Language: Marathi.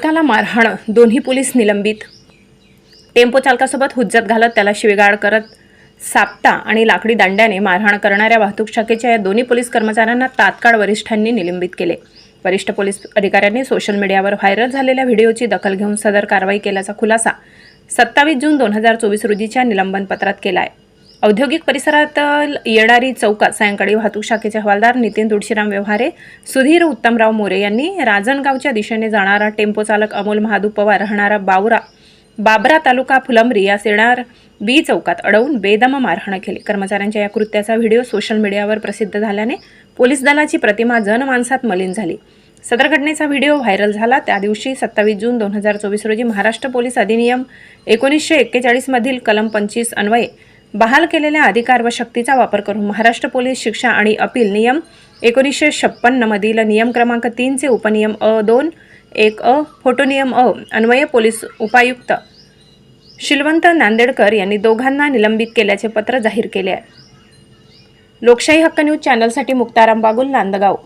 चालकाला मारहाण दोन्ही पोलीस निलंबित. टेम्पो चालकासोबत हुज्जत घालत त्याला शिवेगाळ करत सापटा आणि लाकडी दांड्याने मारहाण करणाऱ्या वाहतूक शाखेच्या या दोन्ही पोलीस कर्मचाऱ्यांना तात्काळ वरिष्ठांनी निलंबित केले. वरिष्ठ पोलीस अधिकाऱ्यांनी सोशल मीडियावर व्हायरल झालेल्या व्हिडिओची दखल घेऊन सदर कारवाई केल्याचा खुलासा सत्तावीस जून दोन हजार चोवीस रोजीच्या निलंबन पत्रात केला आहे औद्योगिक परिसरात येणारी चौकात सायंकाळी वाहतूक शाखेचे हवालदार नितीन तुळशीराम व्यवहारे सुधीर उत्तमराव मोरे यांनी राजनगावच्या दिशेने जाणारा टेम्पो चालक अमोल महादू पवार राहणारा बावरा बाबरा तालुका फुलंब्री या सेणार बी चौकात अडवून बेदम मारहाण केली. कर्मचाऱ्यांच्या या कृत्याचा व्हिडिओ सोशल मीडियावर प्रसिद्ध झाल्याने पोलीस दलाची प्रतिमा जनमानसात मलिन झाली. सदर घटनेचा व्हिडिओ व्हायरल झाला. त्या दिवशी सत्तावीस जून दोन हजार चोवीस रोजी महाराष्ट्र पोलीस अधिनियम एकोणीसशे एक्केचाळीसमधील कलम पंचवीस अन्वये बहाल केलेल्या अधिकार व शक्तीचा वापर करून महाराष्ट्र पोलीस शिक्षा आणि अपील नियम एकोणीसशे छप्पन्नमधील नियम क्रमांक तीनचे उपनियम अ दोन एक अ फोटो नियम अ अन्वये पोलीस उपायुक्त शिलवंत नांदेडकर यांनी दोघांना निलंबित केल्याचे पत्र जाहीर केले आहे. लोकशाही हक्क न्यूज चॅनलसाठी मुक्ताराम बागुल नांदगाव.